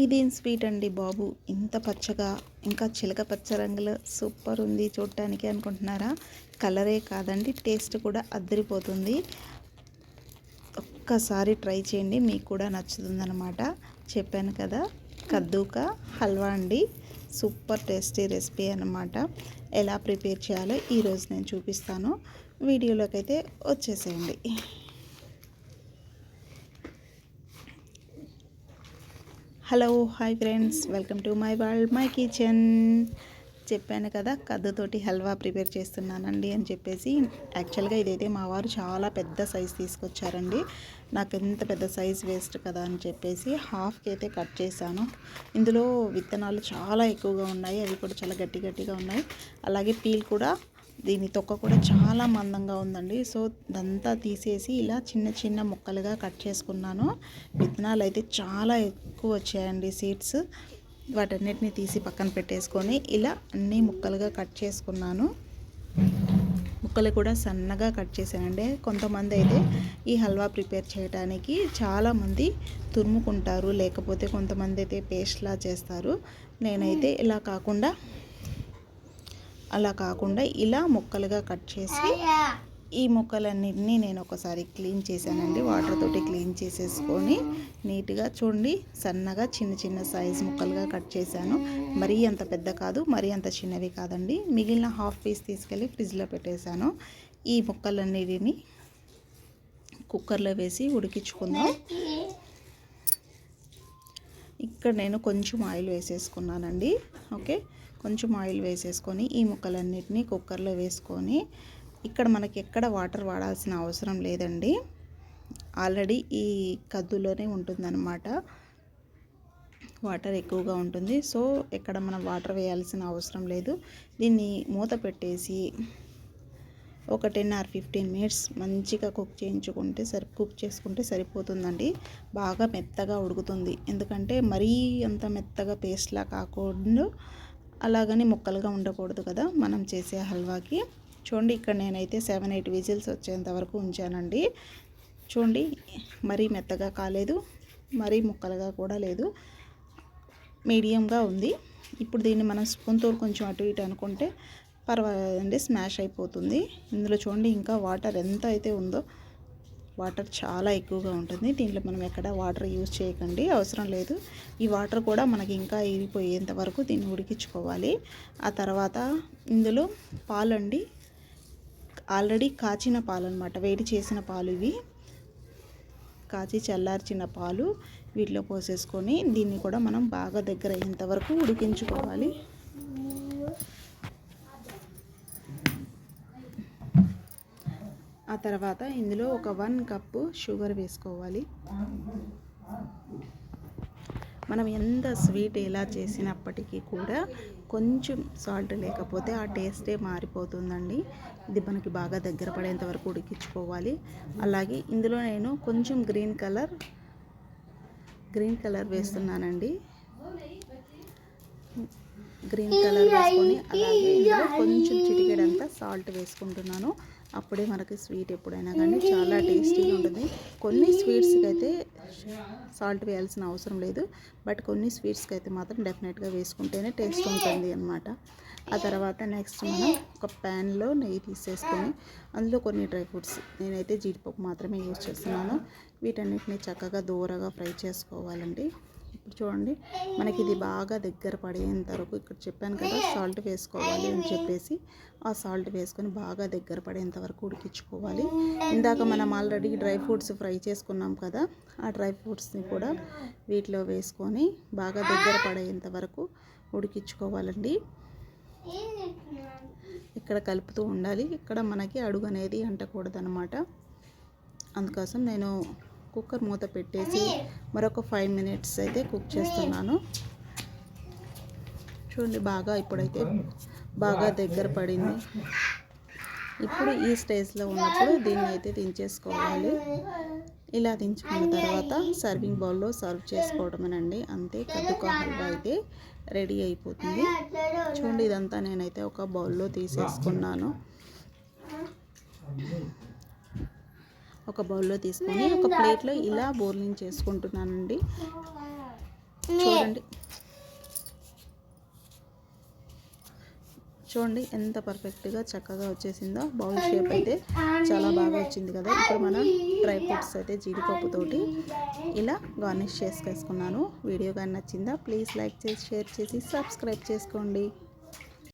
ఇదేం స్వీట్ అండి బాబు? ఇంత పచ్చగా ఇంకా చిలక పచ్చ రంగులో సూపర్ ఉంది చూడటానికి అనుకుంటున్నారా? కలరే కాదండి టేస్ట్ కూడా అద్దరిపోతుంది. ఒక్కసారి ట్రై చేయండి మీకు కూడా నచ్చుతుందన్నమాట. చెప్పాను కదా కద్దూక హల్వా అండి. సూపర్ టేస్టీ రెసిపీ అనమాట ఎలా ప్రిపేర్ చేయాలో ఈరోజు నేను చూపిస్తాను. వీడియోలోకి అయితే వచ్చేసేయండి. Hello hi friends. Welcome to my world my kitchen. చెప్పాను కదా కద్దుతోటి హల్వా ప్రిపేర్ చేస్తున్నానండి అని చెప్పేసి. యాక్చువల్గా ఇదైతే మా వారు చాలా పెద్ద సైజ్ తీసుకొచ్చారండి. నాకు ఎంత పెద్ద సైజ్ వేస్ట్ కదా అని చెప్పేసి హాఫ్కి అయితే కట్ చేశాను. ఇందులో విత్తనాలు చాలా ఎక్కువగా ఉన్నాయి. అవి కూడా చాలా గట్టి గట్టిగా ఉన్నాయి. అలాగే పీల్ కూడా దీని తొక్క కూడా చాలా మందంగా ఉందండి. సో ఇదంతా తీసేసి ఇలా చిన్న చిన్న ముక్కలుగా కట్ చేసుకున్నాను. విత్తనాలు అయితే చాలా ఎక్కువ వచ్చాయండి సీడ్స్. వాటన్నిటిని తీసి పక్కన పెట్టేసుకొని ఇలా అన్ని ముక్కలుగా కట్ చేసుకున్నాను. ముక్కలు కూడా సన్నగా కట్ చేశానండి. కొంతమంది అయితే ఈ హల్వా ప్రిపేర్ చేయడానికి చాలామంది తురుముకుంటారు. లేకపోతే కొంతమంది అయితే పేస్ట్లా చేస్తారు. నేనైతే ఇలా కాకుండా అలా కాకుండా ఇలా ముక్కలుగా కట్ చేసి ఈ ముక్కలన్నింటినీ నేను ఒకసారి క్లీన్ చేశానండి. వాటర్ తోటి క్లీన్ చేసేసుకొని నీట్గా చూడండి సన్నగా చిన్న చిన్న సైజ్ ముక్కలుగా కట్ చేశాను. మరీ అంత పెద్ద కాదు మరీ అంత చిన్నవి కాదండి. మిగిలిన హాఫ్ పీస్ తీసుకెళ్ళి ఫ్రిడ్జ్లో పెట్టేశాను. ఈ ముక్కలన్నిటిని కుక్కర్లో వేసి ఉడికించుకుందాం. ఇక్కడ నేను కొంచెం ఆయిల్ వేసేసుకున్నానండి. ఓకే? కొంచెం ఆయిల్ వేసేసుకొని ఈ ముక్కలన్నిటినీ కుక్కర్లో వేసుకొని ఇక్కడ మనకి ఎక్కడ వాటర్ వాడాల్సిన అవసరం లేదండి. ఆల్రెడీ ఈ కద్దులోనే ఉంటుందన్నమాట. వాటర్ ఎక్కువగా ఉంటుంది. సో ఎక్కడ మనం వాటర్ వేయాల్సిన అవసరం లేదు. దీన్ని మూత పెట్టేసి ఒక టెన్ ఆర్ ఫిఫ్టీన్ మినిట్స్ మంచిగా కుక్ చేయించుకుంటే సరి కుక్ చేసుకుంటే సరిపోతుందండి. బాగా మెత్తగా ఉడుకుతుంది. ఎందుకంటే మరీ అంత మెత్తగా పేస్ట్లా కాకుండా అలాగని ముక్కలుగా ఉండకూడదు కదా. మనం చేసే హల్వాకి. చూడండి ఇక్కడ నేనైతే సెవెన్ ఎయిట్ విజిల్స్ వచ్చేంత వరకు ఉంచానండి. చూడండి మరీ మెత్తగా కాలేదు మరీ ముక్కలుగా కూడా లేదు. మీడియంగా ఉంది. ఇప్పుడు దీన్ని మనం స్పూన్తో కొంచెం అటు ఇటు అనుకుంటే పర్వాలేదండి స్మాష్ అయిపోతుంది. ఇందులో చూడండి ఇంకా వాటర్ ఎంత అయితే ఉందో వాటర్ చాలా ఎక్కువగా ఉంటుంది. దీంట్లో మనం ఎక్కడ వాటర్ యూజ్ చేయకండి అవసరం లేదు. ఈ వాటర్ కూడా మనకి ఇంకా ఇరిపోయేంత వరకు దీన్ని ఉడికించుకోవాలి. ఆ తర్వాత ఇందులో పాలండి. ఆల్రెడీ కాచిన పాలు అనమాట వేడి చేసిన పాలు ఇవి. కాచి చల్లార్చిన పాలు వీటిలో పోసేసుకొని దీన్ని కూడా మనం బాగా దగ్గర అయ్యేంత వరకు ఉడికించుకోవాలి. ఆ తర్వాత ఇందులో ఒక వన్ కప్పు షుగర్ వేసుకోవాలి. మనం ఎంత స్వీట్ ఎలా చేసినప్పటికీ కూడా కొంచెం సాల్ట్ లేకపోతే ఆ టేస్టే మారిపోతుందండి. ఇది మనకి బాగా దగ్గర పడేంత వరకు ఉడికించుకోవాలి. అలాగే ఇందులో నేను కొంచెం గ్రీన్ కలర్ గ్రీన్ కలర్ వేస్తున్నానండి. గ్రీన్ కలర్ వేసుకొని అలాగే ఇందులో కొంచెం చిటికెడంతా సాల్ట్ వేసుకుంటున్నాను. అప్పుడే మనకి స్వీట్ ఎప్పుడైనా కానీ చాలా టేస్టీగా ఉంటుంది. కొన్ని స్వీట్స్కి అయితే సాల్ట్ వేయాల్సిన అవసరం లేదు. బట్ కొన్ని స్వీట్స్కి అయితే మాత్రం డెఫినెట్గా వేసుకుంటేనే టేస్ట్ ఉంటుంది అనమాట ఆ తర్వాత నెక్స్ట్ మనం ఒక ప్యాన్లో నెయ్యి తీసేసుకొని అందులో కొన్ని డ్రై ఫ్రూట్స్ నేనైతే జీడిపప్పు మాత్రమే యూజ్ చేస్తున్నాను. వీటన్నిటిని చక్కగా దూరగా ఫ్రై చేసుకోవాలండి. చూడండి. మనకి ఇది బాగా దగ్గర పడేంత వరకు ఇక్కడ చెప్పాను కదా సాల్ట్ వేసుకోవాలి అని చెప్పేసి ఆ సాల్ట్ వేసుకొని బాగా దగ్గర పడేంత వరకు ఉడికించుకోవాలి. ఇందాక మనం ఆల్రెడీ డ్రై ఫ్రూట్స్ ఫ్రై చేసుకున్నాం కదా ఆ డ్రై ఫ్రూట్స్ని కూడా వీటిలో వేసుకొని బాగా దగ్గర పడేంత వరకు ఉడికించుకోవాలండి. ఇక్కడ కలుపుతూ ఉండాలి. ఇక్కడ మనకి అడుగు అనేది అంటకూడదు అనమాట అందుకోసం నేను కుక్కర్ మూత పెట్టేసి మరొక ఫైవ్ మినిట్స్ అయితే కుక్ చేస్తున్నాను. చూడండి బాగా ఇప్పుడైతే బాగా దగ్గర పడింది. ఇప్పుడు ఈ స్టేజ్లో ఉన్నప్పుడు దీన్ని అయితే దించేసుకోవాలి. ఇలా దించుకున్న తర్వాత సర్వింగ్ బౌల్లో సర్వ్ చేసుకోవడమేనండి. అంతే కద్దుకా హల్వా అయితే రెడీ అయిపోతుంది. చూడండి ఇదంతా నేనైతే ఒక బౌల్లో తీసేసుకున్నాను. ఒక బౌల్లో తీసుకొని ఒక ప్లేట్లో ఇలా బోర్లింగ్ చేసుకుంటున్నానండి. చూడండి. చూడండి ఎంత పర్ఫెక్ట్గా చక్కగా వచ్చేసిందో బౌల్ షేప్ అయితే చాలా బాగా వచ్చింది కదా. ఇప్పుడు మనం డ్రై ఫ్రూట్స్ అయితే జీడిపప్పుతోటి ఇలా గార్నిష్ చేసుకేసుకున్నాను. వీడియో కానీ నచ్చిందా ప్లీజ్ లైక్ చేసి షేర్ చేసి సబ్స్క్రైబ్ చేసుకోండి.